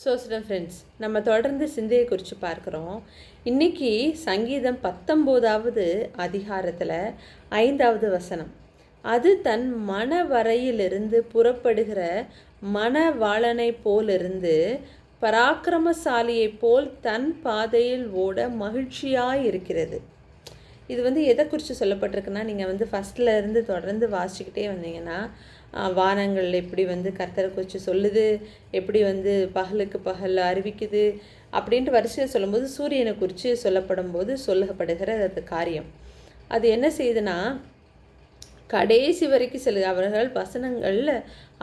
So friends நம்ம தொடர்ந்து சிந்தையை குறித்து பார்க்குறோம். இன்னைக்கு சங்கீதம் பத்தொம்போதாவது அதிகாரத்தில் ஐந்தாவது வசனம். அது தன் மனவரையிலிருந்து புறப்படுகிற மனவாளனை போலிருந்து பராக்கிரமசாலியைப் போல் தன் பாதையில் ஓட மகிழ்ச்சியாய் இருக்கிறது இது வந்து எதை குறித்து சொல்லப்பட்டிருக்குன்னா நீங்கள் வந்து ஃபஸ்ட்டில் இருந்து தொடர்ந்து வாசிச்சுக்கிட்டே வந்தீங்கன்னா வானங்கள் எப்படி வந்து கர்த்தரை குறித்து சொல்லுது எப்படி வந்து பகலுக்கு பகல் அறிவிக்குது அப்படின்ட்டு வரிசையில் சொல்லும்போது சூரியனை குறித்து சொல்லப்படும் போது சொல்லப்படுகிற அது காரியம். அது என்ன செய்யுதுன்னா கடைசி வரைக்கும் செல்லுது. அவர்கள் வசனங்களில்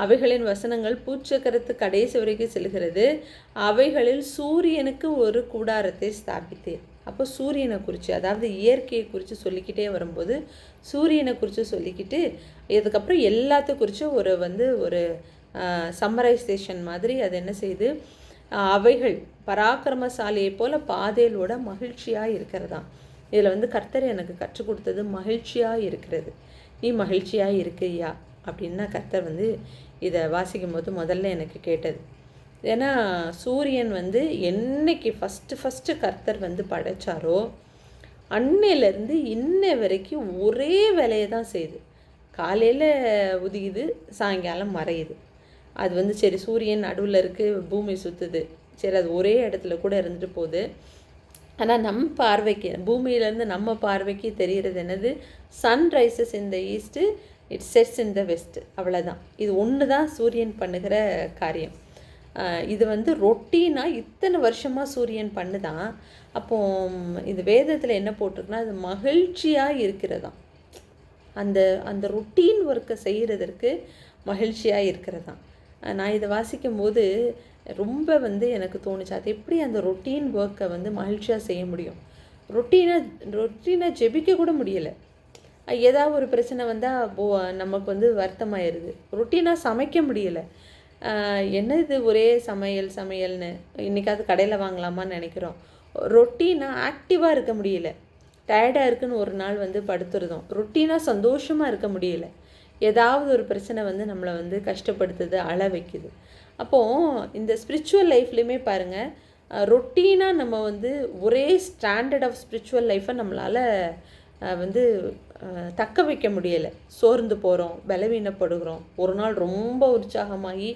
அவைகளின் வசனங்கள் பூச்சக்கரத்து கடைசி வரைக்கும் செல்கிறது அவைகளில் சூரியனுக்கு ஒரு கூடாரத்தை ஸ்தாபித்தேன் அப்போ சூரியனை குறித்து அதாவது இயற்கையை குறித்து சொல்லிக்கிட்டே வரும்போது சூரியனை குறித்து சொல்லிக்கிட்டு இதுக்கப்புறம் எல்லாத்த குறித்து ஒரு வந்து ஒரு சம்மரைசேஷன் மாதிரி அது என்ன செய்யுது? அவைகள் பராக்கிரமசாலியைப் போல பாதையிலோட மகிழ்ச்சியாக இருக்கிறதாம். இதில் வந்து கர்த்தர் எனக்கு கற்றுக் கொடுத்தது மகிழ்ச்சியாக இருக்கிறது. நீ மகிழ்ச்சியாக இருக்கையா? அப்படின்னா கர்த்தர் வந்து இதை வாசிக்கும் போது முதல்ல எனக்கு கேட்டது. ஏன்னா சூரியன் வந்து என்னைக்கு ஃபஸ்ட்டு ஃபஸ்ட்டு கர்த்தர் வந்து படைச்சாரோ அன்னையிலேருந்து இன்ன வரைக்கும் ஒரே வேலையை தான் செய்யுது. காலையில் உதிக்குது சாயங்காலம் மறையுது. அது வந்து சரி சூரியன் நடுவில் இருக்குது பூமி சுற்றுது சரி அது ஒரே இடத்துல கூட இருந்துட்டு போகுது. ஆனால் நம்ம பார்வைக்கு பூமியிலேருந்து நம்ம பார்வைக்கு தெரிகிறது என்னது? சன்ரைசஸ் இன் இந்த east it sets in the west அவ்வளோதான் இது ஒன்று தான் சூரியன் பண்ணுகிற காரியம். இது வந்து ரொட்டீனாக இத்தனை வருஷமாக சூரியன் பண்ணுதான். அப்போது இது வேதத்தில் என்ன போட்டிருக்குன்னா அது மகிழ்ச்சியாக இருக்கிறதாம். அந்த அந்த ரொட்டீன் ஒர்க்கை செய்கிறதற்கு மகிழ்ச்சியாக இருக்கிறதாம். நான் இதை வாசிக்கும் போது ரொம்ப வந்து எனக்கு தோணுச்சு அது எப்படி அந்த ரொட்டீன் ஒர்க்கை வந்து மகிழ்ச்சியாக செய்ய முடியும்? ரொட்டீனாக ரொட்டீனாக ஜெபிக்க கூட முடியலை. ஏதாவது ஒரு பிரச்சனை வந்தால் போ நமக்கு வந்து வருத்தமாயிருது. ரொட்டீனாக சமைக்க முடியலை. என்ன இது ஒரே சமையல் சமையல்னு? இன்றைக்காவது கடையில் வாங்கலாமான்னு நினைக்கிறோம். ரொட்டீனாக ஆக்டிவாக இருக்க முடியல. டயர்டாக இருக்குன்னு ஒரு நாள் வந்து படுத்துறதும் ரொட்டீனாக சந்தோஷமாக இருக்க முடியல. ஏதாவது ஒரு பிரச்சனை வந்து நம்மளை வந்து கஷ்டப்படுத்துது அழ வைக்குது. அப்போது இந்த ஸ்பிரிச்சுவல் லைஃப்லேயுமே பாருங்கள் ரொட்டீனாக நம்ம வந்து ஒரே ஸ்டாண்டர்ட் ஆஃப் ஸ்பிரிச்சுவல் லைஃப்பை நம்மளால் வந்து தக்க வைக்க முடியலை. சோர்ந்து போகிறோம் பலவீனப்படுகிறோம். ஒரு நாள் ரொம்ப உற்சாகமாகி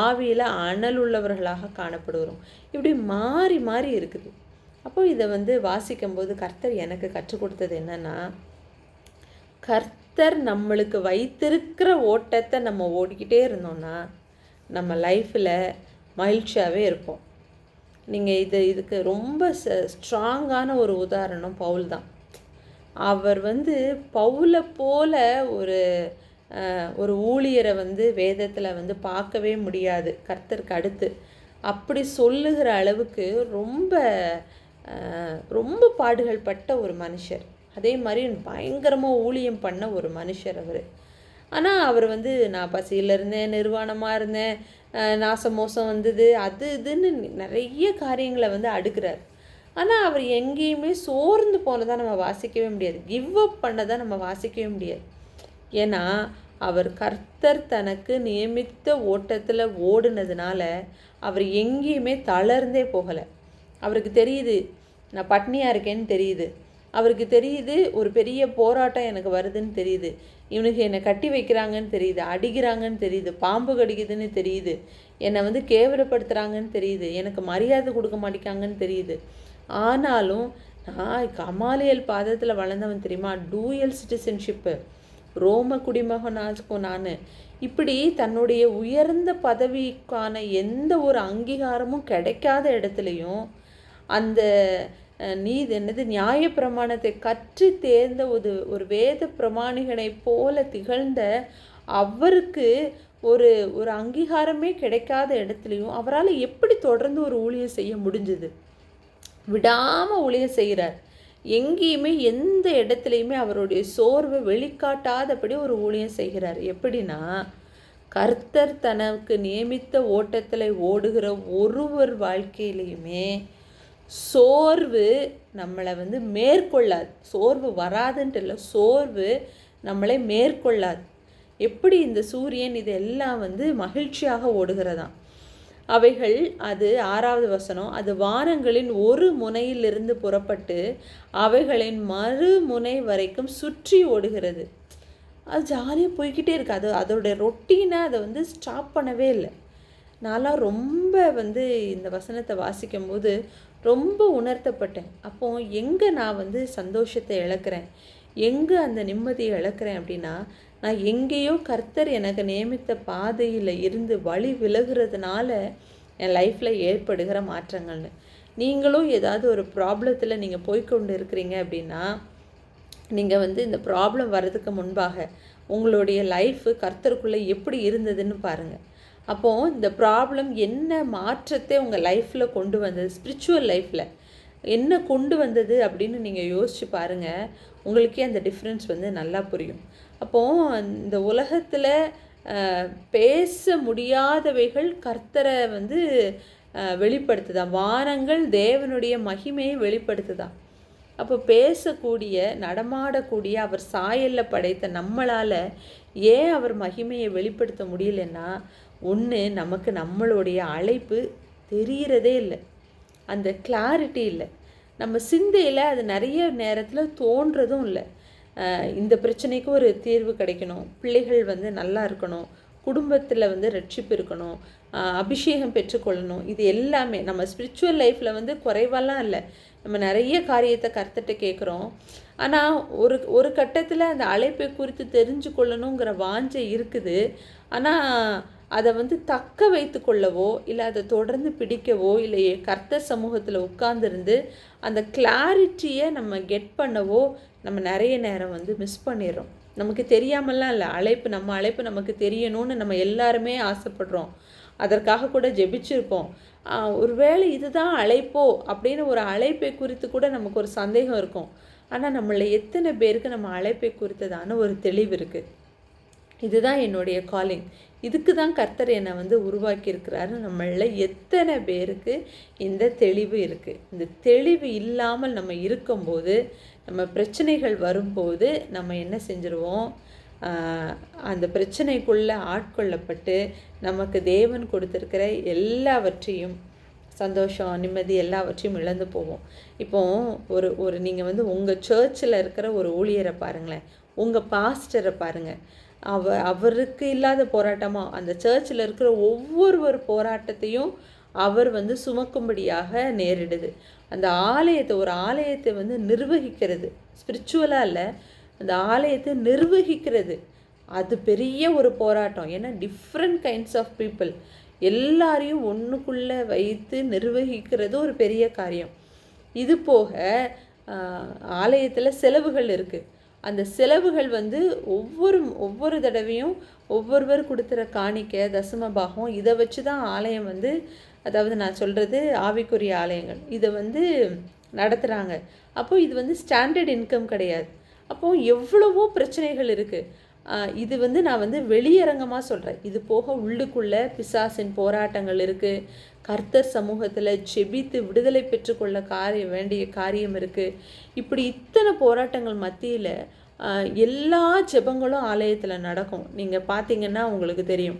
ஆவியில் அனல் உள்ளவர்களாக காணப்படுகிறோம். இப்படி மாறி மாறி இருக்குது. அப்போ இதை வந்து வாசிக்கும்போது கர்த்தர் எனக்கு கற்றுக் கொடுத்தது என்னன்னா கர்த்தர் நம்மளுக்கு வைத்திருக்கிற ஓட்டத்தை நம்ம ஓடிக்கிட்டே இருந்தோம்னா நம்ம லைஃப்பில் மகிழ்ச்சியாகவே இருப்போம். நீங்கள் இது இதுக்கு ரொம்ப ஸ்ட்ராங்கான ஒரு உதாரணம் பவுல் தான். அவர் வந்து பவுலை போல ஒரு ஒரு ஊழியரை வந்து வேதத்தில் வந்து பார்க்கவே முடியாது கர்த்தருக்கு அடுத்து. அப்படி சொல்லுகிற அளவுக்கு ரொம்ப ரொம்ப பாடுகள் பட்ட ஒரு மனுஷர். அதே மாதிரி பயங்கரமாக ஊழியம் பண்ண ஒரு மனுஷர் அவர். ஆனால் அவர் வந்து நான் பசியில் இருந்தேன் நிர்வாணமாக இருந்தேன் நாச மோசம் வந்தது அது இதுன்னு நிறைய காரியங்களை வந்து அடுக்கிறார். ஆனால் அவர் எங்கேயுமே சோர்ந்து போனதாக நம்ம வாசிக்கவே முடியாது. கிவ் அப் பண்ணதாக நம்ம வாசிக்கவே முடியாது. ஏன்னா அவர் கர்த்தர் தனக்கு நியமித்த ஓட்டத்தில் ஓடுனதுனால அவர் எங்கேயுமே தளர்ந்தே போகலை. அவருக்கு தெரியுது நான் பட்னியாக இருக்கேன்னு தெரியுது. அவருக்கு தெரியுது ஒரு பெரிய போராட்டம் எனக்கு வருதுன்னு தெரியுது. இவனுக்கு என்னை கட்டி வைக்கிறாங்கன்னு தெரியுது அடிக்கிறாங்கன்னு தெரியுது பாம்பு கடிக்குதுன்னு தெரியுது. என்னை வந்து கேவலப்படுத்துகிறாங்கன்னு தெரியுது. எனக்கு மரியாதை கொடுக்க மாட்டேங்காங்கன்னு தெரியுது. ஆனாலும் நான் கமாலியல் பாதத்தில் வளர்ந்தவன் தெரியுமா? டூயல் சிட்டிசன்ஷிப்பு ரோம குடிமகனாக்கும் நான். இப்படி தன்னுடைய உயர்ந்த பதவிக்கான எந்த ஒரு அங்கீகாரமும் கிடைக்காத இடத்துலையும் அந்த அஹ், நீதி என்னது நியாயப்பிரமாணத்தை கற்று தேர்ந்த ஒரு ஒரு வேத பிரமாணிகனைப் போல திகழ்ந்த அவருக்கு ஒரு ஒரு அங்கீகாரமே கிடைக்காத இடத்துலையும் அவரால் எப்படி தொடர்ந்து ஒரு ஊழியம் செய்ய முடிஞ்சுது? விடாமல் ஊழியம் செய்கிறார் எங்கேயுமே எந்த இடத்துலையுமே அவருடைய சோர்வை வெளிக்காட்டாதபடி ஒரு ஊழியம் செய்கிறார். எப்படின்னா கர்த்தர் தனக்கு நியமித்த ஓட்டத்தில் ஓடுகிற ஒருவர் வாழ்க்கையிலையுமே சோர்வு நம்மளை வந்து மேற்கொள்ளாது. சோர்வு வராதுன்ட்டு இல்லை சோர்வு நம்மளை மேற்கொள்ளாது. எப்படி இந்த சூரியன் இதெல்லாம் வந்து மகிழ்ச்சியாக ஓடுகிறதாம்? அவைகள் அது ஆறாவது வசனம் அது வானங்களின் ஒரு முனையிலிருந்து புறப்பட்டு அவைகளின் மறுமுனை வரைக்கும் சுற்றி ஓடுகிறது. அது ஜாலியாக போய்க்கிட்டே இருக்கு. அது அதோடைய ரொட்டீனை அதை வந்து ஸ்டாப் பண்ணவே இல்லை. நான்லாம் ரொம்ப வந்து இந்த வசனத்தை வாசிக்கும் போது ரொம்ப உணர்த்தப்பட்டேன். அப்போ எங்கே நான் வந்து சந்தோஷத்தை இழக்கிறேன்? எங்கே அந்த நிம்மதியை இழக்கிறேன் அப்படின்னா நான் எங்கேயோ கர்த்தர் எனக்கு நியமித்த பாதையில் இருந்து வழி விலகிறதுனால என் லைஃப்பில் ஏற்படுகிற மாற்றங்கள்னு. நீங்களும் ஏதாவது ஒரு ப்ராப்ளத்தில் நீங்கள் போய்க்கொண்டு இருக்கிறீங்க அப்படின்னா நீங்கள் வந்து இந்த ப்ராப்ளம் வர்றதுக்கு முன்பாக உங்களுடைய லைஃப் கர்த்தருக்குள்ளே எப்படி இருந்ததுன்னு பாருங்கள் அப்போது இந்த ப்ராப்ளம் என்ன மாற்றத்தை உங்கள் லைஃப்பில் கொண்டு வந்தது? ஸ்பிரிச்சுவல் லைஃப்பில் என்ன கொண்டு வந்தது அப்படின்னு நீங்கள் யோசித்து பாருங்கள் உங்களுக்கே அந்த டிஃப்ரென்ஸ் வந்து நல்லா புரியும். அப்போது இந்த உலகத்தில் பேச முடியாதவைகள் கர்த்தரை வந்து வெளிப்படுத்துதான் வானங்கள் தேவனுடைய மகிமையை வெளிப்படுத்துதான் அப்போ பேசக்கூடிய நடமாடக்கூடிய அவர் சாயலில் படைத்த நம்மளால் ஏன் அவர் மகிமையை வெளிப்படுத்த முடியலன்னா ஒன்று நமக்கு நம்மளுடைய அழைப்பு தெரிகிறதே இல்லை. அந்த கிளாரிட்டி இல்லை. நம்ம சிந்தையில் அது நிறைய நேரத்தில் தோன்றதும் இல்லை. இந்த பிரச்சனைக்கு ஒரு தீர்வு கிடைக்கணும். பிள்ளைகள் வந்து நல்லா இருக்கணும். குடும்பத்தில் வந்து ரட்சிப்பு இருக்கணும். அபிஷேகம் பெற்றுக்கொள்ளணும் இது எல்லாமே நம்ம ஸ்பிரிச்சுவல் லைஃப்பில் வந்து குறைவெல்லாம் இல்லை. நம்ம நிறைய காரியத்தை கருத்துட்டு கேட்குறோம் ஆனால் ஒரு ஒரு கட்டத்தில் அந்த அழைப்பை குறித்து தெரிஞ்சு கொள்ளணுங்கிற வாஞ்சை இருக்குது. ஆனால் அதை வந்து தக்க வைத்து கொள்ளவோ இல்லை அதை தொடர்ந்து பிடிக்கவோ இல்லை கர்த்த சமூகத்தில் உட்கார்ந்துருந்து அந்த கிளாரிட்டியை நம்ம கெட் பண்ணவோ நம்ம நிறைய நேரம் வந்து மிஸ் பண்ணிடுறோம். நமக்கு தெரியாமலாம் இல்லை அழைப்பு நம்ம அழைப்பு நமக்கு தெரியணும்னு நம்ம எல்லாருமே ஆசைப்படுறோம். அதற்காக கூட ஜெபிச்சிருப்போம். ஒருவேளை இதுதான் அழைப்போ அப்படின்னு ஒரு அழைப்பை குறித்து கூட நமக்கு ஒரு சந்தேகம் இருக்கும். ஆனால் நம்மளை எத்தனை பேருக்கு நம்ம அழைப்பை குறித்ததான ஒரு தெளிவு இருக்குது இதுதான் என்னுடைய காலிங் இதுக்கு தான் கர்த்தர் என்னை வந்து உருவாக்கியிருக்கிறாரு. நம்மளில் எத்தனை பேருக்கு இந்த தெளிவு இருக்குது இந்த தெளிவு இல்லாமல் நம்ம இருக்கும்போது நம்ம பிரச்சனைகள் வரும்போது நம்ம என்ன செஞ்சுருவோம்? அந்த பிரச்சனைக்குள்ளே ஆட்கொள்ளப்பட்டு நமக்கு தேவன் கொடுத்துருக்கிற எல்லாவற்றையும் சந்தோஷம் நிம்மதி எல்லாவற்றையும் இழந்து போவோம். இப்போ ஒரு ஒரு நீங்கள் வந்து உங்கள் சர்ச்சில் இருக்கிற ஒரு ஊழியரை பாருங்களேன். உங்கள் பாஸ்டரை பாருங்கள் அவ அவருக்கு இல்லாத போராட்டமாக அந்த சர்ச்சில் இருக்கிற ஒவ்வொரு போராட்டத்தையும் அவர் வந்து சுமக்கும்படியாக நேரிடுது. அந்த ஆலயத்தை ஒரு ஆலயத்தை வந்து நிர்வகிக்கிறது. ஸ்பிரிச்சுவலாக இல்லை அந்த ஆலயத்தை நிர்வகிக்கிறது. அது பெரிய ஒரு போராட்டம். ஏன்னா டிஃப்ரெண்ட் கைண்ட்ஸ் ஆஃப் பீப்புள் எல்லாரையும் ஒன்றுக்குள்ளே வைத்து நிர்வகிக்கிறது ஒரு பெரிய காரியம். இது போக ஆலயத்தில் செலவுகள் இருக்குது அந்த செலவுகள் வந்து ஒவ்வொரு ஒவ்வொரு தடவையும் ஒவ்வொருவர் கொடுத்துற காணிக்கை தசம பாகம் இதை வச்சு தான் ஆலயம் வந்து அதாவது நான் சொல்கிறது ஆவிக்குரிய ஆலயங்கள் இதை வந்து நடத்துகிறாங்க அப்போது இது வந்து ஸ்டாண்டர்ட் இன்கம் கிடையாது. அப்போது எவ்வளவோ பிரச்சனைகள் இருக்குது இது வந்து நான் வந்து வெளியரங்கமாக சொல்கிறேன் இது போக உள்ளுக்குள்ளே பிசாசின் போராட்டங்கள் இருக்குது கர்த்தர் சமூகத்தில் ஜெபித்து விடுதலை பெற்றுக்கொள்ள காரியம் வேண்டிய காரியம் இருக்குது இப்படி இத்தனை போராட்டங்கள் மத்தியில் எல்லா ஜெபங்களும் ஆலயத்தில் நடக்கும். நீங்கள் பார்த்தீங்கன்னா உங்களுக்கு தெரியும்.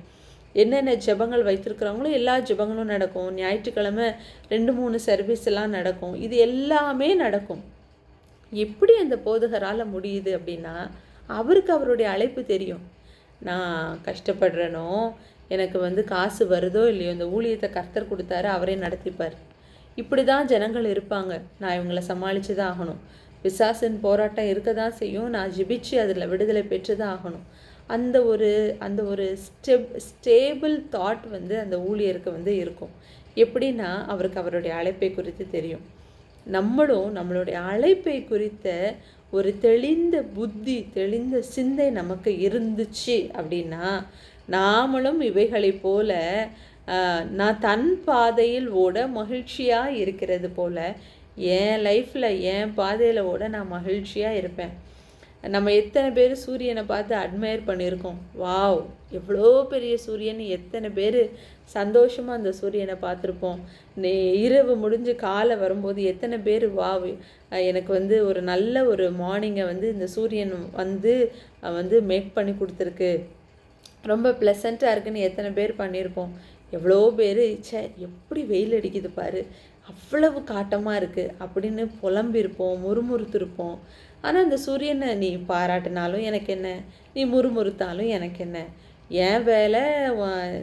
என்னென்ன ஜெபங்கள் வைத்திருக்கிறவங்களும் எல்லா ஜெபங்களும் நடக்கும். ஞாயிற்றுக்கிழமை ரெண்டு மூணு சர்வீஸ் எல்லாம் நடக்கும். இது எல்லாமே நடக்கும். எப்படி அந்த போதகரால் முடியுது அப்படின்னா அவருக்கு அவருடைய அழைப்பு தெரியும். நான் கஷ்டப்படுறேனோ எனக்கு வந்து காசு வருதோ இல்லையோ இந்த ஊழியத்தை கர்த்தர் கொடுத்தாரு அவரே நடத்திப்பார். இப்படி தான் ஜனங்கள் இருப்பாங்க. நான் இவங்களை சமாளித்து தான் ஆகணும். பிசாசின் போராட்டம் இருக்க தான் செய்யும். நான் ஜிபிச்சு அதில் விடுதலை பெற்று தான் ஆகணும். அந்த ஒரு அந்த ஒரு ஸ்டெப் ஸ்டேபிள் தாட் வந்து அந்த ஊழியருக்கு வந்து இருக்கும். எப்படின்னா அவருக்கு அவருடைய அழைப்பை குறித்து தெரியும். நம்மளும் நம்மளுடைய அழைப்பை குறித்த ஒரு தெளிந்த புத்தி தெளிந்த சிந்தை நமக்கு இருந்துச்சு அப்படின்னா நாமளும் இவைகளைப் போல நான் தன் பாதையில் ஓட மகிழ்ச்சியாக இருக்கிறது போல் என் லைஃப்பில் என் பாதையில் ஓட நான் மகிழ்ச்சியாக இருப்பேன். நம்ம எத்தனை பேர் சூரியனை பார்த்து அட்மையர் பண்ணியிருக்கோம். வாவ்! எவ்வளோ பெரிய சூரியன் எத்தனை பேர் சந்தோஷமாக அந்த சூரியனை பார்த்துருப்போம். நே இரவு முடிஞ்சு காலை வரும்போது எத்தனை பேர் வாவ்! எனக்கு வந்து ஒரு நல்ல ஒரு மார்னிங்கை வந்து இந்த சூரியன் வந்து வந்து மேக் பண்ணி கொடுத்துருக்கு. ரொம்ப ப்ளசண்ட்டாக இருக்குன்னு எத்தனை பேர் பண்ணியிருப்போம். எவ்வளோ பேர் சே எப்படி வெயில் அடிக்குது பாரு அவ்வளவு காட்டமாக இருக்குது அப்படின்னு புலம்பிருப்போம் முறுமுறுத்திருப்போம். ஆனால் அந்த சூரியனை நீ பாராட்டினாலும் எனக்கு என்ன? நீ முறுமுறுத்தாலும் எனக்கு என்ன? என் வேலை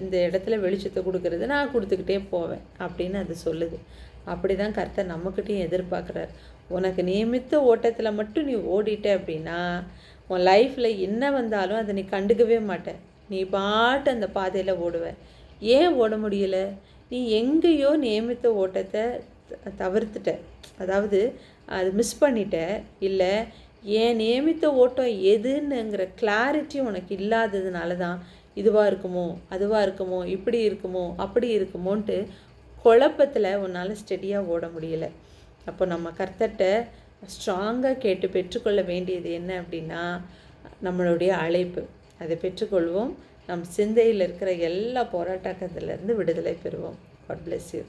இந்த இடத்துல வெளிச்சத்தை கொடுக்கறது நான் கொடுத்துக்கிட்டே போவேன் அப்படின்னு அது சொல்லுது. அப்படி தான் கர்த்தர் நம்மக்கிட்டையும் எதிர்பார்க்குறார். உனக்கு நியமித்த ஓட்டத்தில் மட்டும் நீ ஓடிட்ட அப்படின்னா உன் லைஃப்பில் என்ன வந்தாலும் அதை நீ கண்டுக்கவே மாட்டேன் நீ பாட்டு அந்த பாதையில் ஓடுவ. ஏன் ஓட முடியல? நீ எங்கேயோ நியமித்த ஓட்டத்தை தவிர்த்துட்ட. அதாவது அது மிஸ் பண்ணிட்ட. இல்லை ஏன் நியமித்த ஓட்டம் எதுன்னுங்கிற கிளாரிட்டி உனக்கு இல்லாததுனால தான் இதுவாக இருக்குமோ அதுவாக இருக்குமோ இப்படி இருக்குமோ அப்படி இருக்குமோன்ட்டு குழப்பத்தில் உன்னால் ஸ்டெடியாக ஓட முடியலை. அப்போ நம்ம கர்த்தட்ட ஸ்ட்ராங்காக கேட்டு பெற்றுக்கொள்ள வேண்டியது என்ன அப்படின்னா நம்மளுடைய அழைப்பு. அதை பெற்றுக்கொள்வோம். நம் சிந்தையில் இருக்கிற எல்லா போராட்டத்திலிருந்து விடுதலை பெறுவோம். God bless you